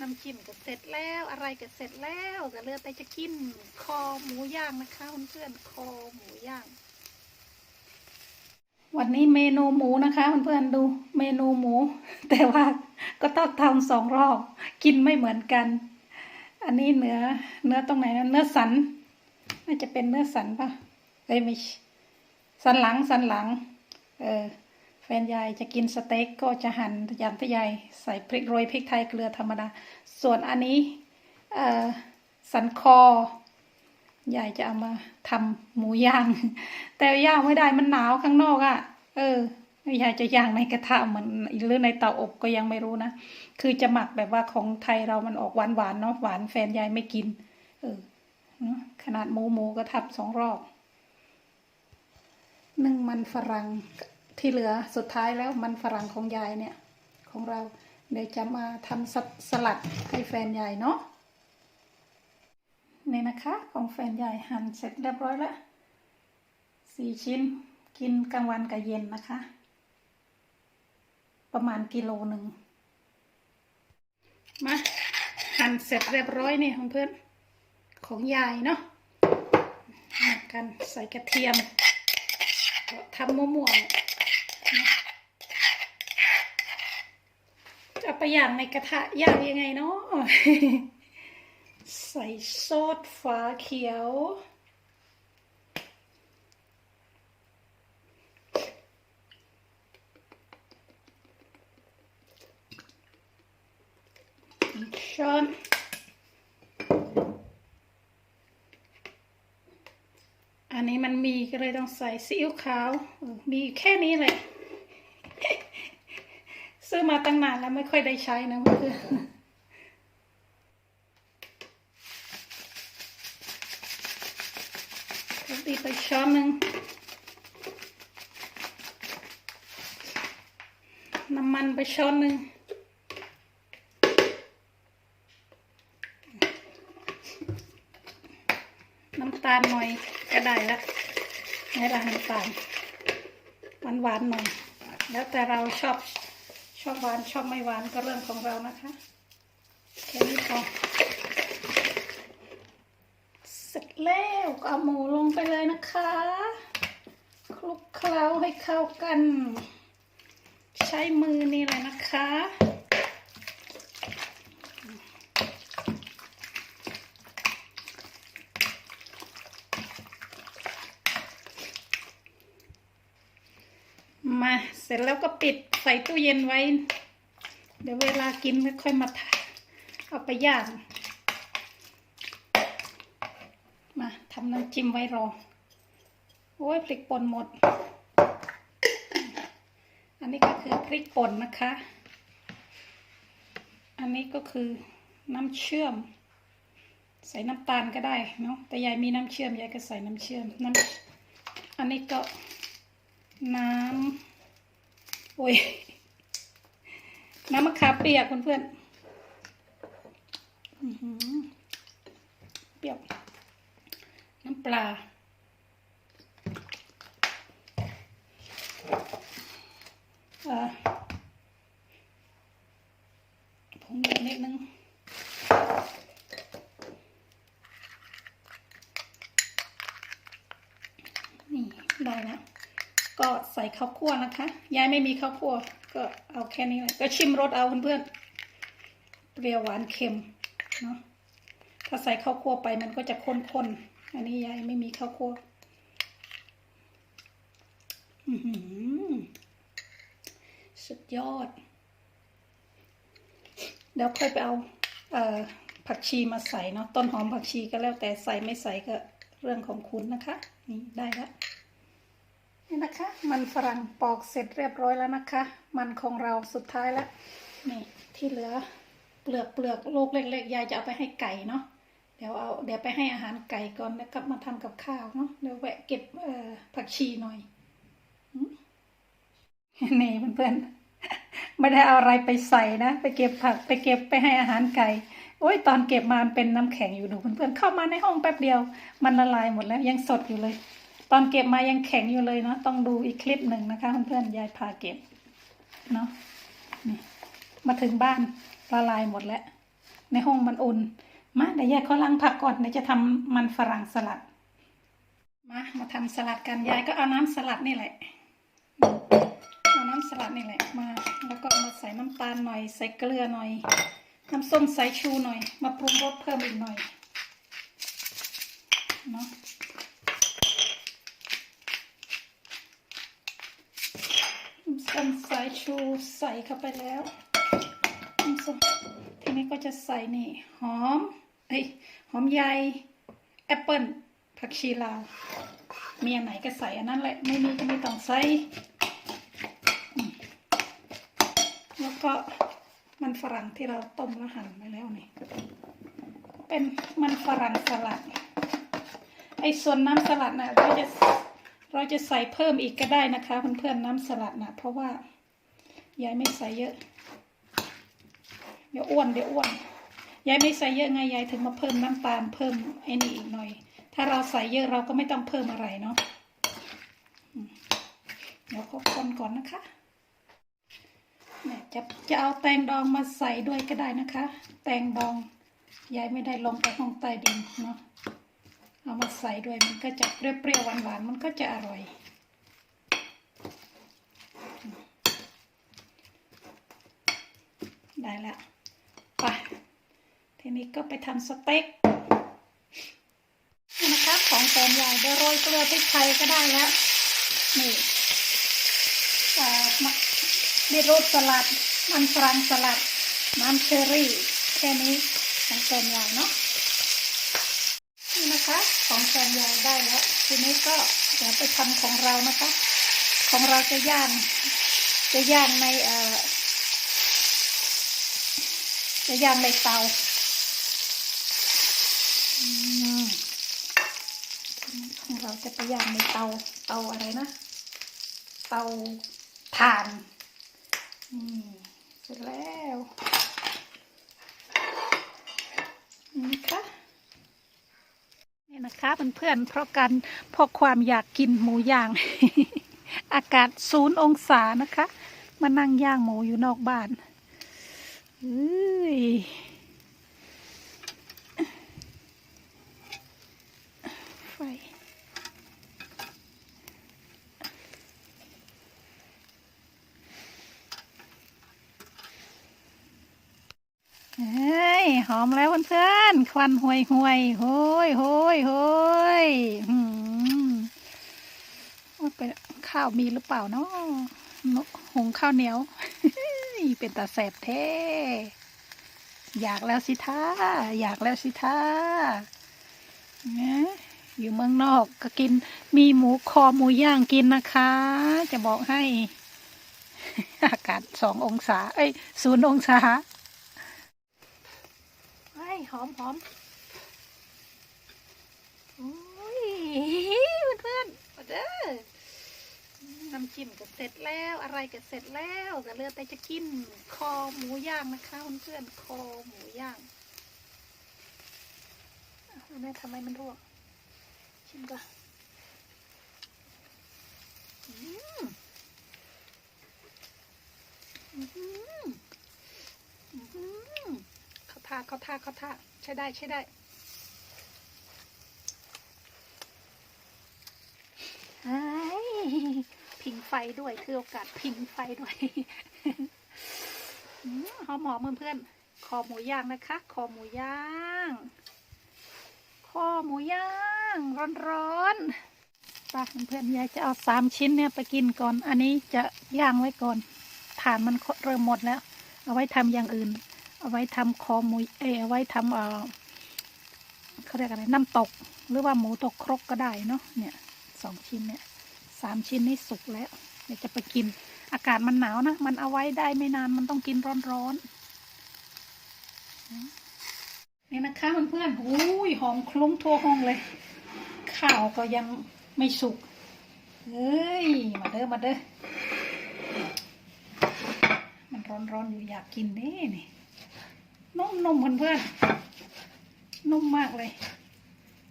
น้ำจิ้มก็เสร็จแล้วอะไรก็เสร็จแล้วก็เลือแต่จะกินคอหมูย่างนะคะเพื่อนๆคอหมูย่าง วันนี้เมนูหมูนะคะเพื่อนๆดูเมนูหมู แต่ว่าก็ต้องทำสองรอบกินไม่เหมือนกัน อันนี้เนื้อเนื้อตรงไหนนะเนื้อสันน่าจะเป็นเนื้อสันปะเอ้ยไม่สันหลังสันหลัง เออ ฟนยายจะกินสเต็กก็จะหั่นอย่างที่ยายใส่พริกโรยพริกไทยเกลือธรรมดา ส่วนอันนี้สันคอยายจะเอามาทำหมูย่าง แต่ย่างไม่ได้มันหนาวข้างนอกอะ่ะ เออยายจะย่างในกระทะเหมือนหรือในเตาอบก็ยังไม่รู้นะคือจะหมักแบบว่าของไทยเรามันออกหวานหวานเนาะหวานแฟนยายไม่กิน เออขนาดหมูหมูก็ทับสองรอบนึ่งมันฝรั่ง ที่เหลือสุดท้ายแล้วมันฝรั่งของยายเนี่ย ของเราเดี๋ยวจะมาทำสสลัดให้แฟนยายเนาะนี่นะคะ ของแฟนยายหั่นเสร็จเรียบร้อยแล้วสี่ชิ้นกินกลางวันกับเย็นนะคะ ประมาณกิโลหนึ่งมาหั่นเสร็จเรียบร้อยนี่ของเพื่อนของยายเนาะหมักกันใส่กระเทียมทำมั่วๆเนี่ย จะไปย่างในกระทะย่างยังไงเนาะใส่ซอสฟ้าเขียว ช้อนอันนี้มันมีก็เลยต้องใส่ซีอิ๊วขาว มีแค่นี้เลย ซื้อมาตั้งนานแล้วไม่ค่อยได้ใช้นะเพื่อนตีไปช้อนหนึ่งน้ำมันไปช้อนหนึ่งน้ำตาลหน่อยก็ได้ละให้ละน้ำตาลหวานหวานหน่อย แล้วแต่เราชอบ ชอบหวานชอบไม่หวานก็เรื่องของเรานะคะแค่นี้พอเสร็จแล้วก็เอาหมูลงไปเลยนะคะ คลุกเคล้าให้เข้ากัน ใช้มือนี่เลยนะคะ มาเส ร็จแล้วก็ปิดใส่ตู้เย็นไว้ เดี๋ยวเวลากินค่อยมาทาเอาไปย่าง มาทำน้ำจิ้มไว้รอ โอ้ยพริกป่นหมด อันนี้ก็คือพริกป่นนะคะ อันนี้ก็คือน้ำเชื่อม ใส่น้ำตาลก็ได้เนาะ แต่ยายมีน้ำเชื่อมยายก็ใส่น้ำเชื่อม น้ำ อันนี้ก็น้ำ โอ้ย น้ำมะขามเปียกเพื่อนๆอื้อหือเปรี้ยว น้ำปลา เอ่อผงเล็กนึง นี่ได้แล้ว ก็ใส่ ข้าวคั่วนะคะ ยายไม่มีข้าวคั่ว ก็เอาแค่นี้เลยก็ชิมรสเอาเพื่อนๆ เปรี้ยวหวานเค็มเนาะ ถ้าใส่ข้าวคั่วไปมันก็จะข้นๆ อันนี้ยายไม่มีข้าวคั่วอือหือสุดยอด เดี๋ยวค่อยไปเอาเอ่อผักชีมาใส่เนาะ ต้นหอมผักชีก็แล้วแต่ใส่ไม่ใส่ก็เรื่องของคุณนะคะ นี่ได้แล้ว นี่นะคะ มันฝรั่งปอกเสร็จเรียบร้อยแล้วนะคะ มันของเราสุดท้ายแล้วนี่ที่เหลือเปลือกเปลือกลูกเล็กๆยายจะเอาไปให้ไก่เนาะเดี๋ยวเอาเดี๋ยวไปให้อาหารไก่ก่อนแล้วกลับมาทำกับข้าวเนาะเดี๋ยวแวะเก็บเอ่อผักชีหน่อยนี่เพื่อนๆไม่ได้เอาอะไรไปใส่นะไปเก็บผักไปเก็บไปให้อาหารไก่โอ้ยตอนเก็บมามันเป็นน้ำแข็งอยู่ดูเพื่อนๆเข้ามาในห้องแป๊บเดียว มันละลายหมดแล้วยังสดอยู่เลย ตอนเก็บมายังแข็งอยู่เลยเนาะต้องดูอีกคลิปหนึ่งนะคะเพื่อนๆยายพาเก็บเนาะนี่มาถึงบ้านละลายหมดแล้ว ในห้องมันอุ่น มาเดี๋ยวยายเขาล้างผักก่อนเดี๋ยวจะทำมันฝรั่งสลัด มามาทำสลัดกันยายก็เอาน้ำสลัดนี่แหละเอาน้ำสลัดนี่แหละมา แล้วก็มาใส่น้ำตาลหน่อย ใส่เกลือหน่อย น้ำส้มสายชูหน่อย มาปรุงรสเพิ่มอีกหน่อยเนาะน้ำส้มสายชู ใส่เข้าไปแล้วน้ำส้มทีนี้ก็จะใส่นี่หอมเอ้ยหอมใหญ่แอปเปิลผักชีลาวมีอันไหนก็ใส่อันนั้นแหละ ไม่มีก็ไม่ต้องใส่ แล้วก็มันฝรั่งที่เราต้มแล้วหั่นไว้แล้วนี่ เป็นมันฝรั่งสลัด ไอ้ส่วนน้ำสลัดนะเราจะเราจะใส่เพิ่มอีกก็ได้นะคะเพื่อนๆน้ำสลัดนะเพราะว่า ยายไม่ใส่เยอะ เดี๋ยวอ้วนเดี๋ยวอ้วน ยายไม่ใส่เยอะไงยายถึงมาเพิ่มน้ำตาลเพิ่มไอ้นี่อีกหน่อย ถ้าเราใส่เยอะเราก็ไม่ต้องเพิ่มอะไรเนาะเดี๋ยวคนก่อนนะคะเนี่ยจะจะเอาแตงดองมาใส่ด้วยก็ได้นะคะ แตงดองยายไม่ได้ลงไปห้องใต้ดินเนาะเอามาใส่ด้วยมันก็จะเปรี้ยวๆหวานๆมันก็จะอร่อย ได้แล้วไปทีนี้ก็ไปทำสเต็กนี่นะคะของแฟนใหญ่ดโรยเกลือพริกไทยก็ได้แล้วนี่เอ่อมะบีรูทสลัด มันฝรั่งสลัด น้ำเชอรี่ แค่นี้ของแฟนใหญ่เนาะนี่นะคะของแฟนยายได้แล้วทีนี้ก็เดี๋ยวไปทำของเรานะคะ ของเราจะย่างจะย่างในเอ่อ จะย่างในเตาของเราจะไปย่างในเตา เตาอะไรนะ เตาถ่านเสร็จแล้วนี่นะคะนี่นะคะเพื่อนๆเพราะกันเพราะความอยากกินหมูย่าง อากาศศูนย์องศานะคะ มานั่งย่างหมูอยู่นอกบ้าน ไฟ เฮ้ย หอมแล้วเพื่อนๆควันห่วยห่วยโหยโหยโหยหืมว่าเป็นข้าวมีหรือเปล่าเนาะนกหงข้าวเหนียว เป็นตาแสบแท้อยากแล้วสิท่าอยากแล้วสิท่านะอยู่เมืองนอกก็กินมีหมูคอหมูย่างกินนะคะ จะบอกให้ อากาศสององศา เอ้ยศูนย์องศาไอ้หอมหอมโอ้ยเพื่อนๆมาเด้อ น้ำจิ้มก็เสร็จแล้วอะไรก็เสร็จแล้วก็เลือแต่จะกินคอหมูย่างนะคะเพื่อนๆคอหมูย่างแม่ทำไมมันร่วงชิมก่อนอืมอืมอืมเขาทาเขาทาเขาทาใช้ได้ใช้ได้ไอ้ผิงไฟด้วยคือโอกาสผิงไฟด้วยอืมหอมหอมเพื่อนๆคอหมูย่างนะคะคอหมูย่างคอหมูย่าง ร้อนๆไปเพื่อนๆยายจะเอาสามชิ้นเนี่ยไปกินก่อน อันนี้จะย่างไว้ก่อนฐานมันเริ่มหมดแล้ว เอาไว้ทำอย่างอื่น เอาไว้ทำคอหมูเอเอาไว้ทำเออเขาเรียกอะไรน้ำตก หรือว่าหมูตกครกก็ได้เนาะเนี่ยสองชิ้นเนี่ย สามชิ้นนี่สุกแล้ว เดี๋ยวจะไปกิน อากาศมันหนาวนะ มันเอาไว้ได้ไม่นานมันต้องกินร้อนๆนี่นะคะเพื่อนๆอุ้ยหอมคลุ้งทั่วห้องเลย ข้าวก็ยังไม่สุกเฮ้ย มาเด้อ มาเด้อ มันร้อนๆอยู่อยากกินนี่นี่นุ่มนมเพื่อนๆนุ่มมากเลย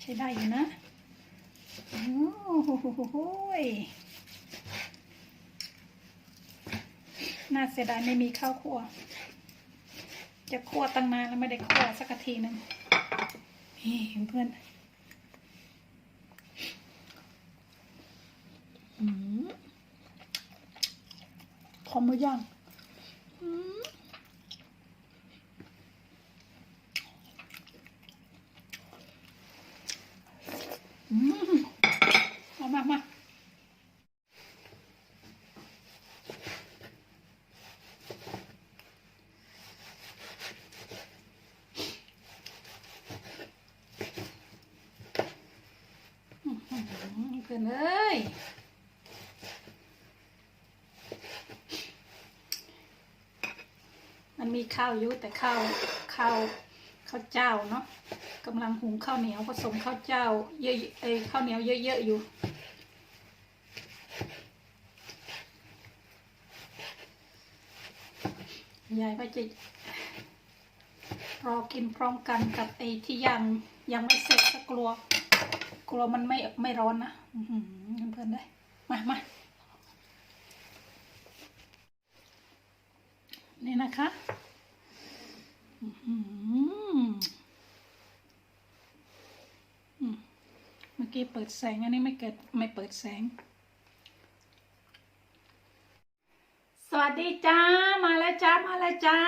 ใช้ได้อยู่นะ โอ้โหยน่าเสียดายไม่มีข้าวคั่ว จะคั่วตั้งนานแล้วไม่ได้คั่วสักทีหนึ่งนี่เพื่อนอืมขอมือย่าง อืมามามาเพื่อนเอ้ยมันมีข้าวอยู่แต่ข้าวข้าวข้าวเจ้าเนาะ กำลังหุงข้าวเหนียวผสมข้าวเจ้าเยอะๆเอ้ยข้าวเหนียวเยอะๆอยู่ ยายก็จะรอกินพร้อมกันกับไอที่ยังยังไม่เสร็จก็กลัว กลัวมันไม่ไม่ร้อนนะเพื่อนๆเลยมามานี่นะคะ อื้อหืออืมเมื่อกี้เปิดแสงอันนี้ไม่เกิดไม่เปิดแสง สวัสดีจ้ามาแล้วจ้ามาแล้วจ้า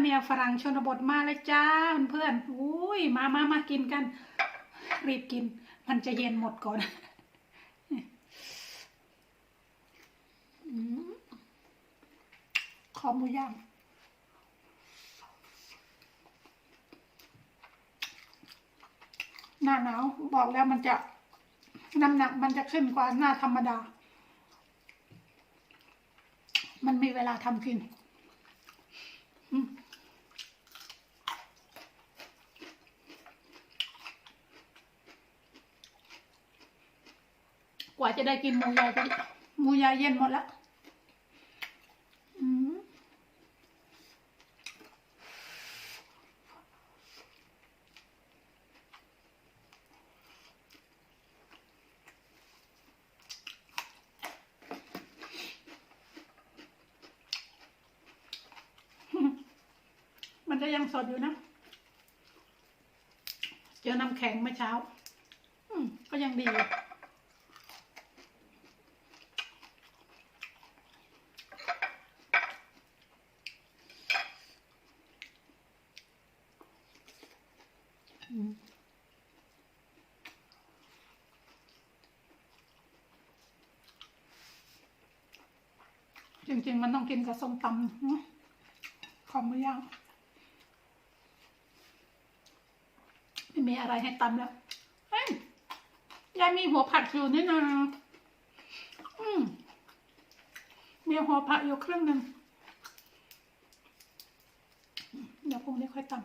เมียฝรั่งชนบทมาแล้วจ้าเพื่อนๆอุ้ยมามามากินกัน รีบกิน มันจะเย็นหมดก่อนอขอหมูย่าง หน้าหนาวบอกแล้วมันจะน้ำหนักมันจะขึ้นกว่าหน้าธรรมดา มันมีเวลาทำกินอืมกว่าจะได้กินหมูยายก็หมูยายเย็นหมดแล้ว อืม มันจะยังสดอยู่นะ เจอน้ำแข็งเมื่อเช้า อืม ก็ยังดีจริงๆ มันต้องกินกับส้มตำเนอะขอมือย่าง ไม่มีอะไรให้ตำแล้วยยายมีหัวผัดอยู่นี่นะอืมมีหัวผัดอยู่ครึ่งหนึ่งเดี๋ยวพรุ่งนี้ค่อยตำ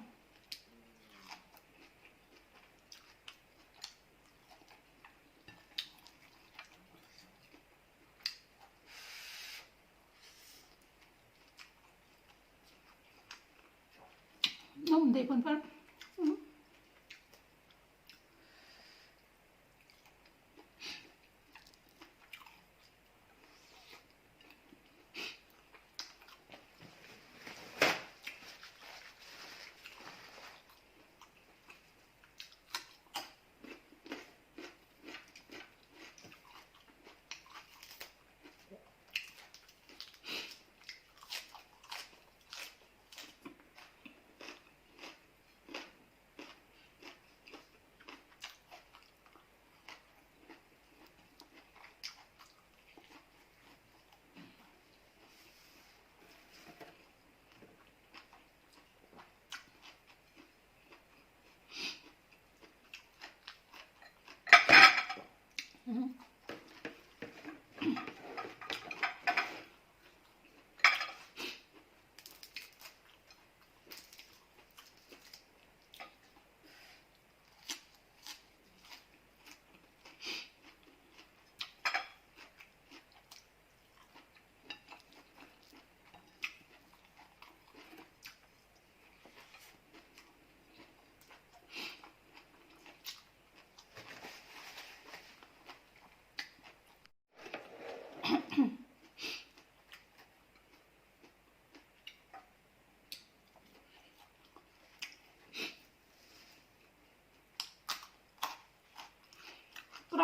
นุ่มดีเพื่อนๆ Mm-hmm.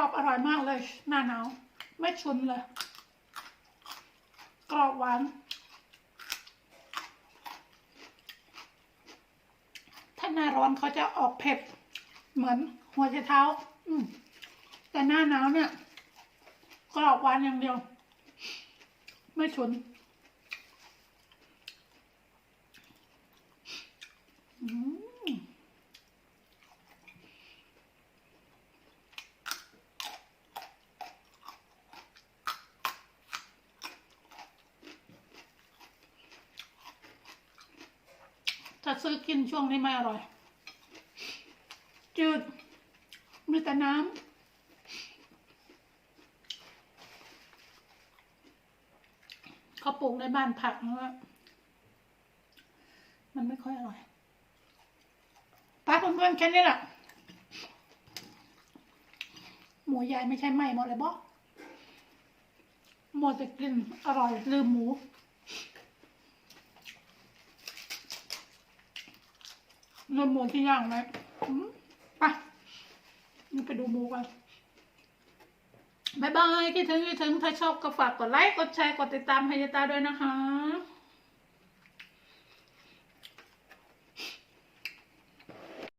อบอร่อยมากเลย หน้าหนาวไม่ชุนเลย กรอบหวาน ถ้าหน้าร้อนเขาจะออกเผ็ด เหมือนหัวไชเท้า อืมแต่หน้าหนาวเนี่ย กรอบหวานอย่างเดียว ไม่ฉุน อืมถ้า ซื้อกินช่วงนี้ไม่อร่อย จืดมีแต่น้ำเขาปลูกในบ้านผักนะว่ามันไม่ค่อยอร่อยป้าเพื่อนๆแค่นี้แหละหมูยายไม่ใช่ไหมหมดเลยบอหมดแต่กินอร่อยลืมหมู ลืมหมูที่ย่างไหมไปนี่ไปดูหมูกันบายบายคิดถึงคิดถึงถ้าชอบก็ฝากกดไลค์ กดแชร์ กดติดตามให้ยายตาด้วยนะคะ